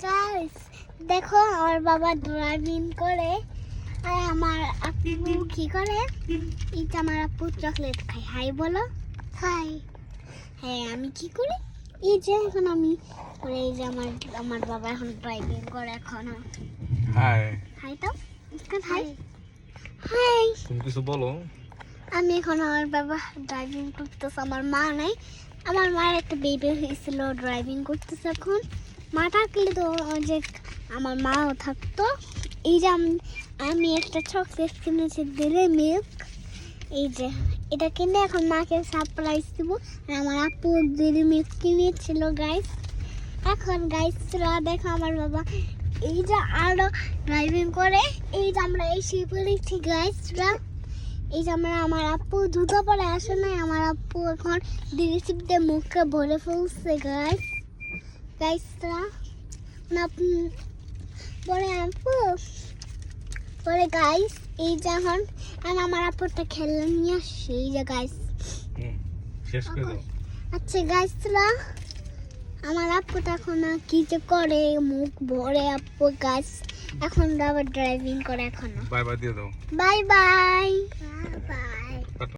Guys দেখো আমার বাবা ড্রাইভিং করে আর আমার আপু কি করে? এইটা আমার আপু চকলেট খাই হাই বলো। হাই। হ্যাঁ আমি কি করি? এই যে এখন আমি এই যে আমার আমার বাবা এখন ড্রাইভিং করে এখন। হাই। হাই তো? এখন হাই? হাই। তুমি কিছু বলো? আমি এখন আমার বাবা ড্রাইভিং করতেছে আমার মা নাই। আমার মার একটা বেবি হয়েছিল ড্রাইভিং করতেছে এখন। মা থাকলে তো যে আমার মাও থাকতো। এই যে আমি একটা চকলেট কিনেছি দিলে মিল্ক এই যে, এটা কিনে এখন মাকে সারপ্রাইজ দিব। আর আমার আপু দিদি মিল্ক কিনেছিল গাইস এখন গাইসরা দেখো আমার বাবা। এই যে আরও ড্রাইভিং করে, এই যে আমরা এসে পড়েছি গাইসরা এই যে আমরা, আমার আপু দুটো পরে আসে নাই, আমার আপু এখন দিয়ে মুখে ভরে ফেলছে গাইস গাইসরা পরে আপু পরে গাইস এই যে এখন এখন আমার আপুটা খেলনা নিয়ে আসছে এই যে গাইস। হুম, শেষ করে দাও। আচ্ছা গাইসরা আমার আপুটা এখন কি যে করে মুখ ভরে আপু গাছ এখন আবার ড্রাইভিং করে এখনও। বাই বাই দিয়ে দাও। Bye bye. বাই